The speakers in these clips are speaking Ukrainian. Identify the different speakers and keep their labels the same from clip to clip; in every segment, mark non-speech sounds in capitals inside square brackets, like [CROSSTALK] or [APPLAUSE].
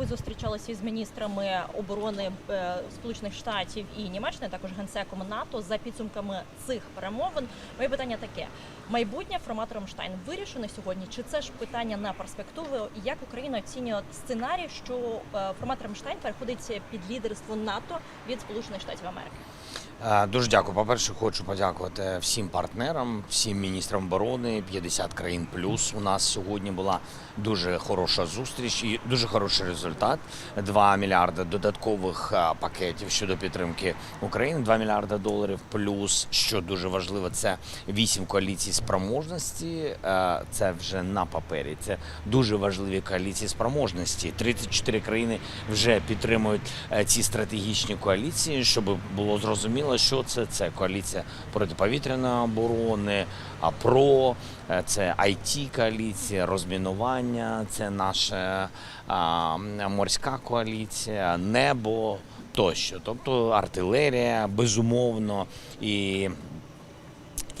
Speaker 1: ви зустрічалися із міністрами оборони е, Сполучених Штатів і Німеччини, також генсеком НАТО. За підсумками цих перемовин, моє питання таке: майбутнє формат Рамштайн вирішене сьогодні? Чи це ж питання на перспективу? Як Україна оцінює сценарій, що е, формат Рамштайн переходить під лідерство НАТО від Сполучених Штатів Америки?
Speaker 2: Е, Дуже дякую. По-перше, хочу подякувати всім партнерам, всім міністрам оборони. 50 країн плюс. У нас сьогодні була дуже хороша зустріч і дуже хороший результат. 2 мільярди додаткових е, пакетів щодо підтримки України. 2 мільярди доларів. Плюс, що дуже важливо, це 8 коаліцій спроможності. Е, Це вже на папері. Це дуже важливі коаліції спроможності. 34 країни вже підтримують ці стратегічні коаліції, щоб було зрозуміло, що це. Це коаліція протиповітряної оборони, ПРО, е, це it коаліція, розмінування, це наша а, морська коаліція, небо тощо. Тобто артилерія, безумовно, і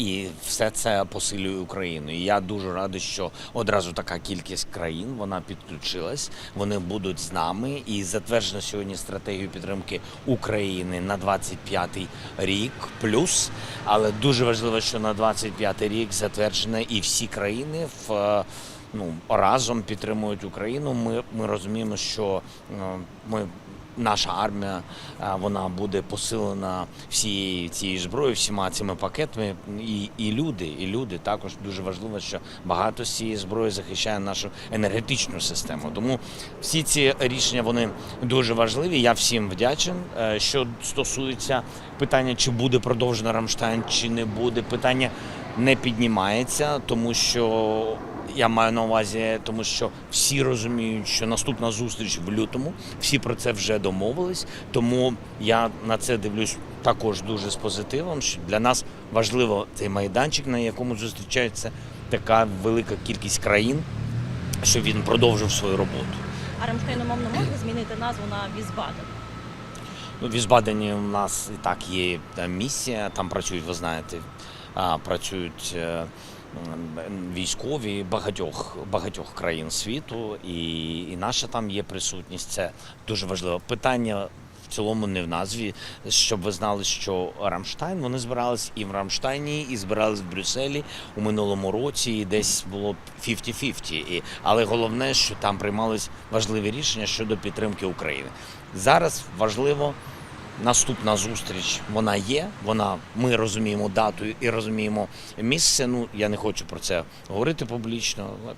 Speaker 2: і все це посилює Україну. І я дуже радий, що одразу така кількість країн вона підключилась. Вони будуть з нами. І затверджено сьогодні стратегію підтримки України на 25-й рік плюс. Але дуже важливо, що на 25-й рік затверджено і всі країни в. е, Ну, разом підтримують Україну. Ми, ми розуміємо, що е, ми наша армія е, вона буде посилена всією цією зброєю, всіма цими пакетами. І, і люди, і люди також дуже важливо, що багато з цієї зброї захищає нашу енергетичну систему. Тому всі ці рішення вони дуже важливі. Я всім вдячен. Е, Що стосується питання, чи буде продовжено Рамштайн, чи не буде, питання не піднімається, тому що я маю на увазі, тому що всі розуміють, що наступна зустріч в лютому, всі про це вже домовились. Тому я на це дивлюсь також дуже з позитивом. Що для нас важливо цей майданчик, на якому зустрічається така велика кількість країн, щоб він продовжив свою роботу.
Speaker 1: А Рамштайн умовно може змінити назву на Візбаден?
Speaker 2: Ну, в Візбадені у нас і так є місія, там працюють, ви знаєте, працюють е, військові багатьох, багатьох країн світу, і, і наша там є присутність. Це дуже важливо. Питання в цілому не в назві, щоб ви знали, що Рамштайн вони збирались і в Рамштайні, і збирались в Брюсселі у минулому році, і десь було 50-50. І, але головне, що там приймались важливі рішення щодо підтримки України. Зараз важливо наступна зустріч. Вона є. Вона ми розуміємо дату і розуміємо місце. Ну я не хочу про це говорити публічно. але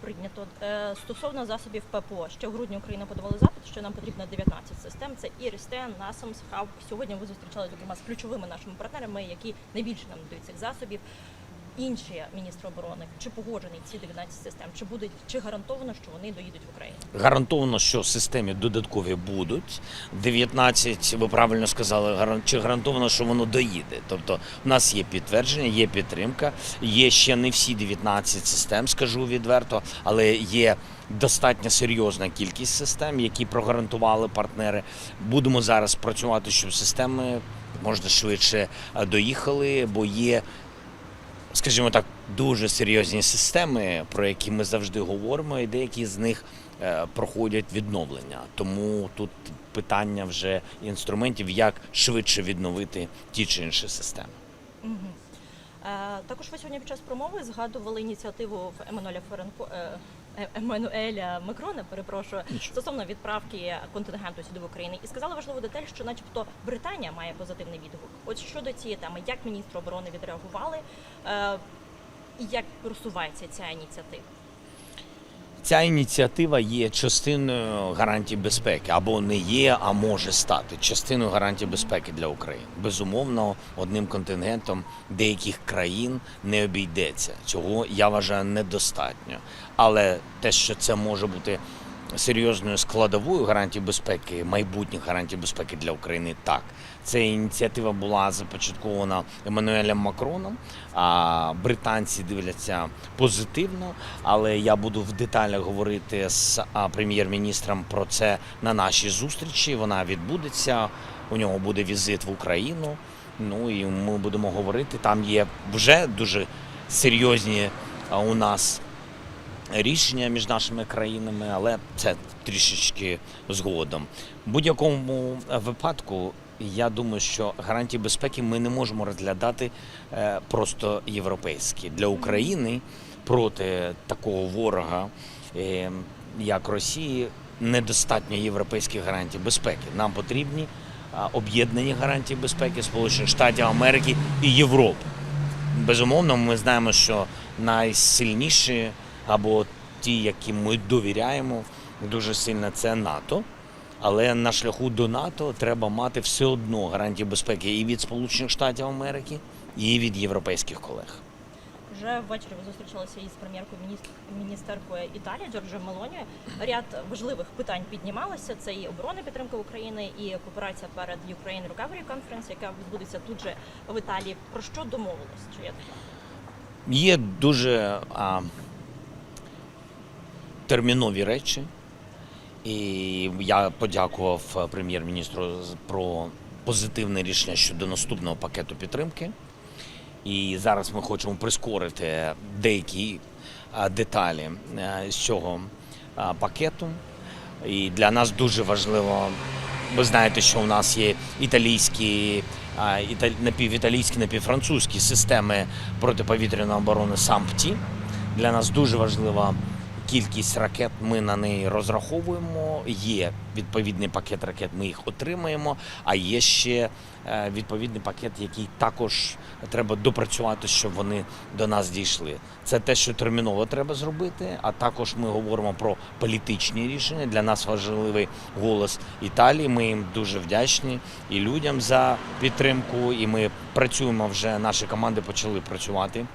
Speaker 1: Прийнято Е, стосовно засобів ППО. Ще в грудні Україна подавала запит, що нам потрібно 19 систем. Це Ірістен, Насамс, Хав. Сьогодні ви зустрічалися зокрема з ключовими нашими партнерами, які найбільше нам дають цих засобів. Інші міністри оборони чи погоджені ці 19 систем, чи будуть чи гарантовано, що вони доїдуть в Україну?
Speaker 2: гарантовано, що системи додаткові будуть. 19, ви правильно сказали, чи гарантовано, що воно доїде. Тобто, в нас є підтвердження, є підтримка. Є ще не всі 19 систем, скажу відверто, але є. Достатньо серйозна кількість систем, які прогарантували партнери. Будемо зараз працювати, щоб системи можна швидше е, доїхали, бо є скажімо так, дуже серйозні системи, про які ми завжди говоримо, і деякі з них е, проходять відновлення. Тому тут питання вже інструментів, як швидше відновити ті чи інші системи.
Speaker 1: Е, також ви сьогодні під час промови згадували ініціативу Еммануеля Ференко. Е, Еммануеля Макрона, перепрошую,
Speaker 2: Нічого.
Speaker 1: стосовно відправки контингенту сюди в Україну. І сказали важливу деталь, що начебто Британія має позитивний відгук. От щодо цієї теми, як міністр оборони відреагували, е, і як просувається ця ініціатива?
Speaker 2: Ця ініціатива є частиною гарантії безпеки або не є, а може стати частиною гарантії безпеки для України. Безумовно, одним контингентом деяких країн не обійдеться. Цього я вважаю недостатньо. Але те, що це може бути серйозною складовою гарантій безпеки, майбутніх гарантій безпеки для України, так. Ця ініціатива була започаткована Еммануелем Макроном. А британці дивляться позитивно, але я буду в деталях говорити з прем'єр-міністром про це на нашій зустрічі. Вона відбудеться. У нього буде візит в Україну. Ну і ми будемо говорити. Там є вже дуже серйозні у нас рішення між нашими країнами, але це трішечки згодом. В будь-якому випадку. Я думаю, що гарантії безпеки ми не можемо розглядати е, просто європейські для України проти такого ворога, е, як Росії, недостатньо європейських гарантій безпеки. Нам потрібні об'єднані гарантії безпеки Сполучених Штатів Америки і Європи. Безумовно, ми знаємо, що найсильніші або ті, яким ми довіряємо дуже сильно, це НАТО. Але на шляху до НАТО треба мати все одно гарантії безпеки і від Сполучених Штатів Америки, і від європейських колег.
Speaker 1: Вже ввечері ви зустрічалися із прем'єркою міністеркою Італії Джорджо Мелоні. Ряд важливих питань піднімалося. Це і оборона підтримка України, і кооперація перед Ukraine Recovery Conference, яка відбудеться тут же в Італії. Про що домовились? Чи є таке?
Speaker 2: Є дуже а, термінові речі, і я подякував е, прем'єр-міністру про позитивне рішення щодо наступного пакету підтримки. І зараз ми хочемо прискорити деякі деталі е, з цього пакету. І для нас дуже важливо. Ви знаєте, що у нас є італійські, напівіталійські, напівфранцузькі системи протиповітряної оборони САМПТІ. Для нас дуже важлива кількість ракет. Ми на неї розраховуємо. Є відповідний пакет ракет, ми їх отримаємо. А є ще е, відповідний пакет, який також треба допрацювати, щоб вони до нас дійшли. Це те, що терміново треба зробити. А також ми говоримо про політичні рішення. Для нас важливий голос Італії. Ми їм дуже вдячні і людям за підтримку. І ми працюємо вже. Наші команди почали працювати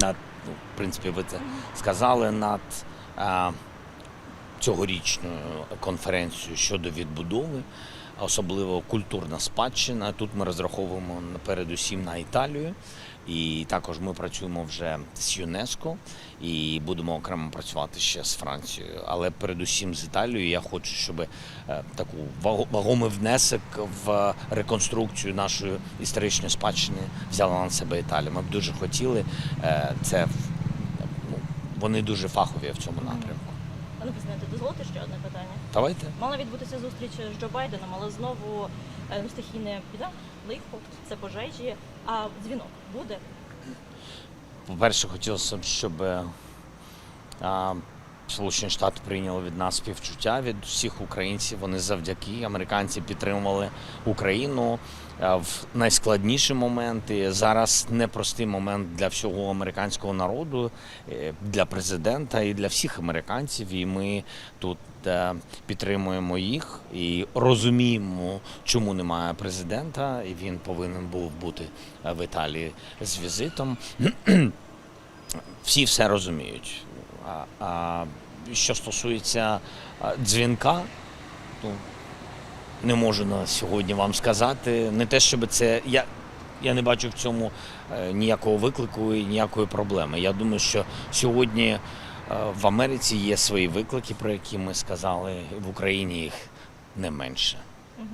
Speaker 2: над, ну, в принципі, ви це сказали над. А, цьогорічною конференцією щодо відбудови, особливо культурна спадщина. Тут ми розраховуємо передусім на Італію. І також ми працюємо вже з ЮНЕСКО і будемо окремо працювати ще з Францією. Але передусім з Італією я хочу, щоб е, таку вагомий внесок в реконструкцію нашої історичної спадщини взяла на себе Італія. Ми б дуже хотіли е, це. Ну, вони дуже фахові в цьому напрямку.
Speaker 1: Пане президенте, дозволите ще одне питання.
Speaker 2: Давайте.
Speaker 1: Мала відбутися зустріч з Джо Байденом, але знову ну, стихійне біда, лихо, це пожежі. А дзвінок буде.
Speaker 2: По-перше, хотілося б, щоб е, а, Сполучені Штати прийняли від нас співчуття від всіх українців. Вони завдяки американці підтримували Україну е, в найскладніші моменти. Зараз непростий момент для всього американського народу, е, для президента і для всіх американців. І ми тут е, підтримуємо їх і розуміємо, чому немає президента, і він повинен був бути в Італії з візитом. [CLEARS THROAT] Всі все розуміють. А, а що стосується дзвінка, то не можу на сьогодні вам сказати. Не те, щоб це. Я, я не бачу в цьому е, ніякого виклику і ніякої проблеми. Я думаю, що сьогодні е, в Америці є свої виклики, про які ми сказали, в Україні їх не менше.